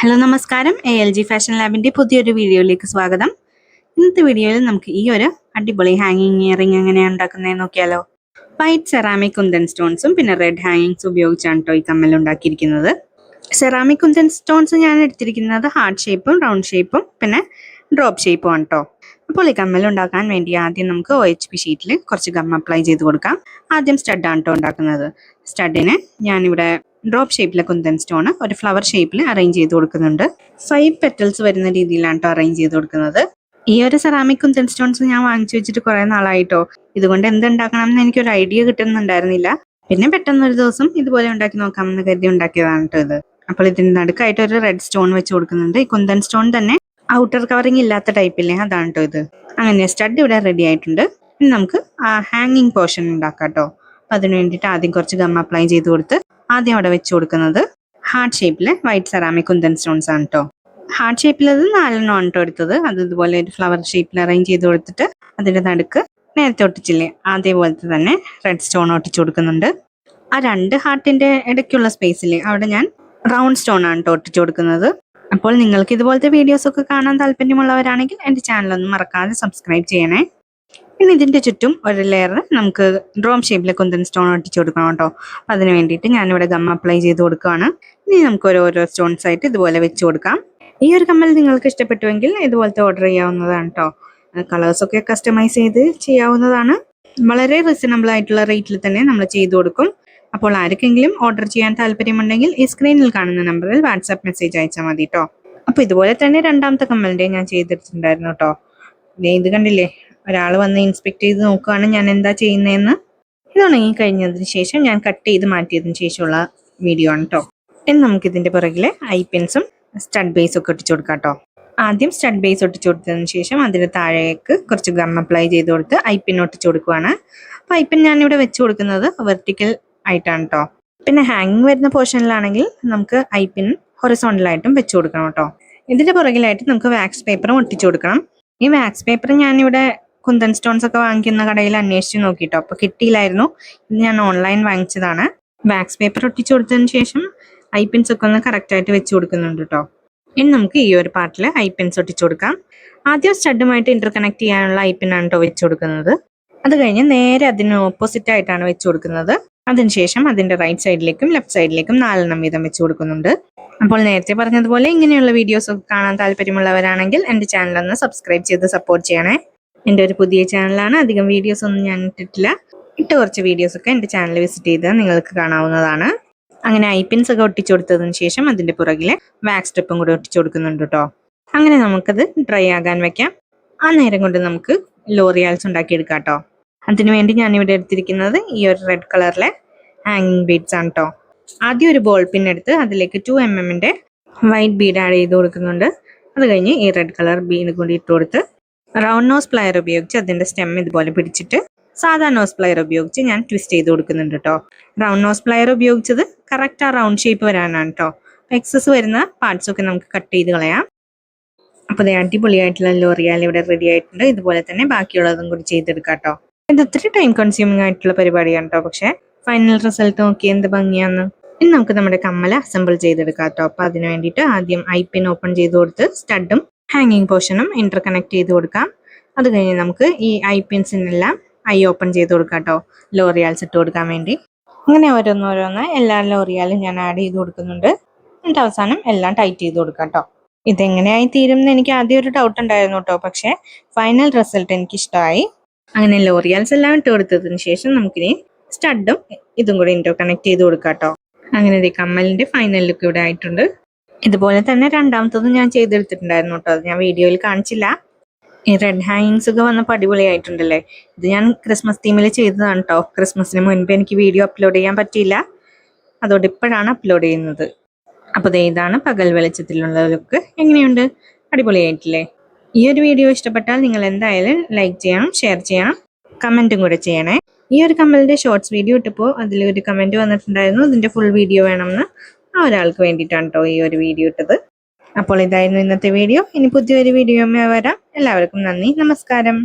Hello നമസ്കാരം. A L G fashion ലാബിന്റെ പുതിയൊരു വീഡിയോയിലേക്ക് സ്വാഗതം. ഇന്നത്തെ വീഡിയോയിൽ നമുക്ക് ഈ ഒരു അടിപൊളി ഹാങ്ങിങ് ഇയറിംഗ് എങ്ങനെയാണ് ഉണ്ടാക്കുന്നത് നോക്കിയാലോ. വൈറ്റ് സെറാമിക് കുന്തൻ സ്റ്റോൺസും പിന്നെ റെഡ് ഹാങ്ങിങ്സ് ഉപയോഗിച്ചാണ് കേട്ടോ ഈ ഉണ്ടാക്കിയിരിക്കുന്നത്. സെറാമിക് കുന്തൻ സ്റ്റോൺസ് ഞാൻ എടുത്തിരിക്കുന്നത് ഹാർഡ് ഷേപ്പും റൗണ്ട് ഷേപ്പും പിന്നെ ഡ്രോപ്പ് ഷേപ്പും ആണ് കേട്ടോ അപ്പോൾ ഈ കമ്മൽ ഉണ്ടാക്കാൻ വേണ്ടി ആദ്യം നമുക്ക് ഒ എച്ച് പി ഷീറ്റിൽ കുറച്ച് ഗം അപ്ലൈ ചെയ്ത് കൊടുക്കാം. ആദ്യം സ്റ്റഡാണ് കേട്ടോ ഉണ്ടാക്കുന്നത്. സ്റ്റഡിന് ഞാനിവിടെ ഡ്രോപ്പ് ഷേപ്പിലെ കുന്തൻ സ്റ്റോൺ ഒരു ഫ്ലവർ ഷേപ്പിൽ അറേഞ്ച് ചെയ്ത് കൊടുക്കുന്നുണ്ട്. ഫൈവ് പെറ്റൽസ് വരുന്ന രീതിയിലാണ് കേട്ടോ അറേഞ്ച് ചെയ്ത് കൊടുക്കുന്നത്. ഈ ഒരു സെറാമിക് കുന്തൻ സ്റ്റോൺസ് ഞാൻ വാങ്ങിച്ചു വെച്ചിട്ട് കുറെ നാളായിട്ടോ. ഇതുകൊണ്ട് എന്തുണ്ടാക്കണം എന്ന് എനിക്കൊരു ഐഡിയ കിട്ടുന്നുണ്ടായിരുന്നില്ല. പിന്നെ പെട്ടെന്ന് ഒരു ദിവസം ഇതുപോലെ ഉണ്ടാക്കി നോക്കാമെന്ന് കരുതി ഉണ്ടാക്കിയതാണ് കേട്ടോ ഇത്. അപ്പോൾ ഇതിന് നടുക്കായിട്ട് ഒരു റെഡ് സ്റ്റോൺ വെച്ച് കൊടുക്കുന്നുണ്ട്. ഈ കുന്തൻ സ്റ്റോൺ തന്നെ ഔട്ടർ കവറിങ് ഇല്ലാത്ത ടൈപ്പില്ലേ അതാണ് കേട്ടോ ഇത്. അങ്ങനെ സ്റ്റഡ് ഇവിടെ റെഡി ആയിട്ടുണ്ട്. നമുക്ക് ഹാങ്ങിങ് പോർഷൻ ഉണ്ടാക്കാം കേട്ടോ അതിനു അതിന് വേണ്ടിയിട്ട് ആദ്യം കുറച്ച് ഗം അപ്ലൈ ചെയ്ത് കൊടുത്ത് ആദ്യം അവിടെ വെച്ച് കൊടുക്കുന്നത് ഹാർട്ട് ഷേപ്പിലെ വൈറ്റ് സെറാമിക് കുന്തൻ സ്റ്റോൺസ് ആണ് കേട്ടോ ഹാർട്ട് ഷേപ്പിൽ അത് നാലെണ്ണം ആണ് കേട്ടോ എടുത്തത്. അത് ഇതുപോലെ ഒരു ഫ്ലവർ ഷേപ്പിൽ അറേഞ്ച് ചെയ്ത് കൊടുത്തിട്ട് അതിന്റെ നടുക്ക് നേരത്തെ ഒട്ടിച്ചില്ലേ അതേപോലത്തെ തന്നെ റെഡ് സ്റ്റോൺ ഒട്ടിച്ചു കൊടുക്കുന്നുണ്ട്. ആ രണ്ട് ഹാർട്ടിന്റെ ഇടയ്ക്കുള്ള സ്പേസിൽ അവിടെ ഞാൻ റൗണ്ട് സ്റ്റോൺ ആണ് കേട്ടോ ഒട്ടിച്ചു കൊടുക്കുന്നത്. അപ്പോൾ നിങ്ങൾക്ക് ഇതുപോലത്തെ വീഡിയോസ് ഒക്കെ കാണാൻ താല്പര്യമുള്ളവരാണെങ്കിൽ എന്റെ ചാനൽ ഒന്ന് മറക്കാതെ സബ്സ്ക്രൈബ് ചെയ്യണേ. ഇനി ഇതിന്റെ ചുറ്റും ഒരു ലെയർ നമുക്ക് ഡ്രോം ഷേപ്പിലെ കുന്തൻ സ്റ്റോൺ ഒട്ടിച്ചു കൊടുക്കണം കേട്ടോ. അതിന് വേണ്ടിയിട്ട് ഞാനിവിടെ ഗം അപ്ലൈ ചെയ്ത് കൊടുക്കുകയാണ്. ഇനി നമുക്ക് ഓരോരോ സ്റ്റോൺസ് ആയിട്ട് ഇതുപോലെ വെച്ച് കൊടുക്കാം. ഈ ഒരു കമ്മൽ നിങ്ങൾക്ക് ഇഷ്ടപ്പെട്ടുവെങ്കിൽ ഇതുപോലത്തെ ഓർഡർ ചെയ്യാവുന്നതാണ് കേട്ടോ. കളേഴ്സ് ഒക്കെ കസ്റ്റമൈസ് ചെയ്ത് ചെയ്യാവുന്നതാണ്. വളരെ റീസണബിൾ ആയിട്ടുള്ള റേറ്റിൽ തന്നെ നമ്മൾ ചെയ്തു കൊടുക്കും. അപ്പോൾ ആർക്കെങ്കിലും ഓർഡർ ചെയ്യാൻ താല്പര്യമുണ്ടെങ്കിൽ ഈ സ്ക്രീനിൽ കാണുന്ന നമ്പറിൽ വാട്സാപ്പ് മെസ്സേജ് അയച്ചാൽ മതി കേട്ടോ. അപ്പോൾ ഇതുപോലെ തന്നെ രണ്ടാമത്തെ കമ്മലിന്റെ ഞാൻ ചെയ്തിട്ടുണ്ടായിരുന്നു കേട്ടോ. ഇത് കണ്ടില്ലേ? ഒരാൾ വന്ന് ഇൻസ്പെക്ട് ചെയ്ത് നോക്കുകയാണ് ഞാൻ എന്താ ചെയ്യുന്നതെന്ന് ഇത് ഉണങ്ങി കഴിഞ്ഞതിന് ശേഷം ഞാൻ കട്ട് ചെയ്ത് മാറ്റിയതിന് ശേഷമുള്ള വീഡിയോ ആണ് കേട്ടോ ഇനി നമുക്ക് ഇതിന്റെ പുറകിലെ ഐ പെൻസും സ്റ്റഡ് ബേസും ഒക്കെ ഒട്ടിച്ചു കൊടുക്കാം കേട്ടോ ആദ്യം സ്റ്റഡ് ബേസ് ഒട്ടിച്ചു കൊടുത്തതിന് ശേഷം അതിന് താഴേക്ക് കുറച്ച് ഗം അപ്ലൈ ചെയ്ത് കൊടുത്ത് ഐ പിൻ ഒട്ടിച്ചു കൊടുക്കുവാണ്. അപ്പോൾ ഐ പിൻ ഞാനിവിടെ വെച്ച് കൊടുക്കുന്നത് വെർട്ടിക്കൽ ആയിട്ടാണ് കേട്ടോ പിന്നെ ഹാങ്ങിങ് വരുന്ന പോർഷനിലാണെങ്കിൽ നമുക്ക് ഐ പിൻ ഹൊറിസോണ്ടലായിട്ടും വെച്ച് കൊടുക്കണം കേട്ടോ ഇതിന്റെ പുറകിലായിട്ട് നമുക്ക് വാക്സ് പേപ്പറും ഒട്ടിച്ചു കൊടുക്കണം. ഈ വാക്സ് പേപ്പർ ഞാനിവിടെ കുന്തൻ സ്റ്റോൺസ് ഒക്കെ വാങ്ങിക്കുന്ന കടയിൽ അന്വേഷിച്ച് നോക്കിട്ടോ. അപ്പൊ കിട്ടിയില്ലായിരുന്നു. ഇത് ഞാൻ ഓൺലൈൻ വാങ്ങിച്ചതാണ്. വാക്സ് പേപ്പർ ഒട്ടിച്ചു കൊടുത്തതിന് ശേഷം ഐ പിൻസ് ഒക്കെ ഒന്ന് കറക്റ്റ് ആയിട്ട് വെച്ച് കൊടുക്കുന്നുണ്ട് കേട്ടോ ഇനി നമുക്ക് ഈ ഒരു പാർട്ടിൽ ഐ പിൻസ് ഒട്ടിച്ചു കൊടുക്കാം. ആദ്യം സ്റ്റഡുമായിട്ട് ഇന്റർകണക്ട് ചെയ്യാനുള്ള ഐ പിൻ ആണ് കേട്ടോ വെച്ച് കൊടുക്കുന്നത്. അത് കഴിഞ്ഞ് നേരെ അതിന് ഓപ്പോസിറ്റ് ആയിട്ടാണ് വെച്ച് കൊടുക്കുന്നത്. അതിനുശേഷം അതിന്റെ റൈറ്റ് സൈഡിലേക്കും ലെഫ്റ്റ് സൈഡിലേക്കും നാലെണ്ണം വീതം വെച്ച് കൊടുക്കുന്നുണ്ട്. അപ്പോൾ നേരത്തെ പറഞ്ഞതുപോലെ ഇങ്ങനെയുള്ള വീഡിയോസ് ഒക്കെ കാണാൻ താല്പര്യമുള്ളവരാണെങ്കിൽ എന്റെ ചാനൽ ഒന്ന് സബ്സ്ക്രൈബ് ചെയ്ത് സപ്പോർട്ട് ചെയ്യണേ. എന്റെ ഒരു പുതിയ ചാനലാണ്. അധികം വീഡിയോസ് ഒന്നും ഞാൻ ഇട്ടിട്ടില്ല. ഇട്ട് കുറച്ച് വീഡിയോസൊക്കെ എന്റെ ചാനൽ വിസിറ്റ് ചെയ്ത് നിങ്ങൾക്ക് കാണാവുന്നതാണ്. അങ്ങനെ ഐ പിൻസ് ഒക്കെ ഒട്ടിച്ചു കൊടുത്തതിന് ശേഷം അതിന്റെ പുറകിലെ വാക്സ് സ്ട്രിപ്പും കൂടി ഒട്ടിച്ചു കൊടുക്കുന്നുണ്ട് കേട്ടോ അങ്ങനെ നമുക്കത് ഡ്രൈ ആകാൻ വെക്കാം. ആ നേരം കൊണ്ട് നമുക്ക് ലോറിയാൽസ് ഉണ്ടാക്കിയെടുക്കാം കേട്ടോ അതിനു വേണ്ടി ഞാൻ ഇവിടെ എടുത്തിരിക്കുന്നത് ഈ ഒരു റെഡ് കളറിലെ ഹാങ്ങിങ് ബീഡ്സ് ആണ് കേട്ടോ ആദ്യം ഒരു ബോൾ പിൻ എടുത്ത് അതിലേക്ക് ടു എം എമ്മിന്റെ വൈറ്റ് ബീഡ് ആഡ് ചെയ്ത് കൊടുക്കുന്നുണ്ട്. അത് കഴിഞ്ഞ് ഈ റെഡ് കളർ ബീഡ് കൂടി ഇട്ട് കൊടുത്ത് റൗണ്ട് നോസ് പ്ലയർ ഉപയോഗിച്ച് അതിന്റെ സ്റ്റെം ഇതുപോലെ പിടിച്ചിട്ട് സാധാ നോസ് പ്ലയർ ഉപയോഗിച്ച് ഞാൻ ട്വിസ്റ്റ് ചെയ്ത് കൊടുക്കുന്നുണ്ട് കേട്ടോ റൗണ്ട് നോസ് പ്ലയർ ഉപയോഗിച്ചത് കറക്റ്റ് ആ റൗണ്ട് ഷേപ്പ് വരാനാണ് കേട്ടോ എക്സസ് വരുന്ന പാർട്സ് ഒക്കെ നമുക്ക് കട്ട് ചെയ്ത് കളയാം. അപ്പോൾ ദേ അടിപൊളിയായിട്ടുള്ള ലോറിയാൽ ഇവിടെ റെഡി ആയിട്ടുണ്ട്. ഇതുപോലെ തന്നെ ബാക്കിയുള്ളതും കൂടി ചെയ്തെടുക്കാം കേട്ടോ ഇത് ഒത്തിരി ടൈം കൺസ്യൂമിംഗ് ആയിട്ടുള്ള പരിപാടിയാണ് കേട്ടോ പക്ഷേ ഫൈനൽ റിസൾട്ട് നോക്കി എന്ത് ഭംഗിയാന്ന്. ഇനി നമുക്ക് നമ്മുടെ കമ്മൽ അസംബിൾ ചെയ്തെടുക്കാം കേട്ടോ അപ്പൊ അതിന് വേണ്ടിയിട്ട് ആദ്യം ഐ പിൻ ഓപ്പൺ ചെയ്ത് കൊടുത്ത് സ്റ്റഡും ഹാങ്ങിങ് പോർഷനും ഇന്റർ കണക്ട് ചെയ്ത് കൊടുക്കാം. അത് കഴിഞ്ഞ് നമുക്ക് ഈ ഐ പിൻസിനെല്ലാം ഐ ഓപ്പൺ ചെയ്ത് കൊടുക്കാം കേട്ടോ ലോറിയാൽസ് ഇട്ട് കൊടുക്കാൻ വേണ്ടി. അങ്ങനെ ഓരോന്നോരോന്ന് എല്ലാ ലോറിയാലും ഞാൻ ആഡ് ചെയ്ത് കൊടുക്കുന്നുണ്ട്. എന്നിട്ട് അവസാനം എല്ലാം ടൈറ്റ് ചെയ്ത് കൊടുക്കാം കേട്ടോ ഇതെങ്ങനെയായി തീരും എന്ന് എനിക്ക് ആദ്യം ഒരു ഡൗട്ട് ഉണ്ടായിരുന്നു കേട്ടോ പക്ഷേ ഫൈനൽ റിസൾട്ട് എനിക്ക് ഇഷ്ടമായി അങ്ങനെ ലോറിയാൽസ് എല്ലാം ഇട്ട് കൊടുത്തതിന് ശേഷം നമുക്കിനി സ്റ്റഡും ഇതും കൂടി ഇന്റർ കണക്ട് ചെയ്ത് കൊടുക്കാം കേട്ടോ അങ്ങനെ കമ്മലിന്റെ ഫൈനൽ ലുക്ക് ഇവിടെ ആയിട്ടുണ്ട്. ഇതുപോലെ തന്നെ രണ്ടാമത്തതും ഞാൻ ചെയ്തെടുത്തിട്ടുണ്ടായിരുന്നു കേട്ടോ. അത് ഞാൻ വീഡിയോയിൽ കാണിച്ചില്ല. ഈ റെഡ് ഹാങ്ങിങ്സ് ഒക്കെ വന്നപ്പോൾ അടിപൊളിയായിട്ടുണ്ടല്ലേ? ഇത് ഞാൻ ക്രിസ്മസ് തീമിൽ ചെയ്തതാണ് കേട്ടോ ക്രിസ്മസിന് മുൻപ് എനിക്ക് വീഡിയോ അപ്ലോഡ് ചെയ്യാൻ പറ്റിയില്ല. അതുകൊണ്ട് ഇപ്പോഴാണ് അപ്ലോഡ് ചെയ്യുന്നത്. അപ്പോൾ ഇതാണ് പകൽ വെളിച്ചത്തിലുള്ള ലുക്ക് എങ്ങനെയുണ്ട്? അടിപൊളിയായിട്ടില്ലേ? ഈ ഒരു വീഡിയോ ഇഷ്ടപ്പെട്ടാൽ നിങ്ങൾ എന്തായാലും ലൈക്ക് ചെയ്യണം ഷെയർ ചെയ്യണം കമന്റും കൂടെ ചെയ്യണേ. ഈ ഒരു കമ്മലിന്റെ ഷോർട്സ് വീഡിയോ ഇട്ടപ്പോൾ അതിലൊരു കമന്റ് വന്നിട്ടുണ്ടായിരുന്നു. ഇതിന്റെ ഫുൾ വീഡിയോ വേണമെന്ന്. ആ ഒരാൾക്ക് വേണ്ടിയിട്ടാണ് കേട്ടോ ഈ ഒരു വീഡിയോ ഇട്ടത്. അപ്പോൾ ഇതായിരുന്നു ഇന്നത്തെ വീഡിയോ. ഇനി പുതിയൊരു വീഡിയോ വരാം. എല്ലാവർക്കും നന്ദി. നമസ്കാരം.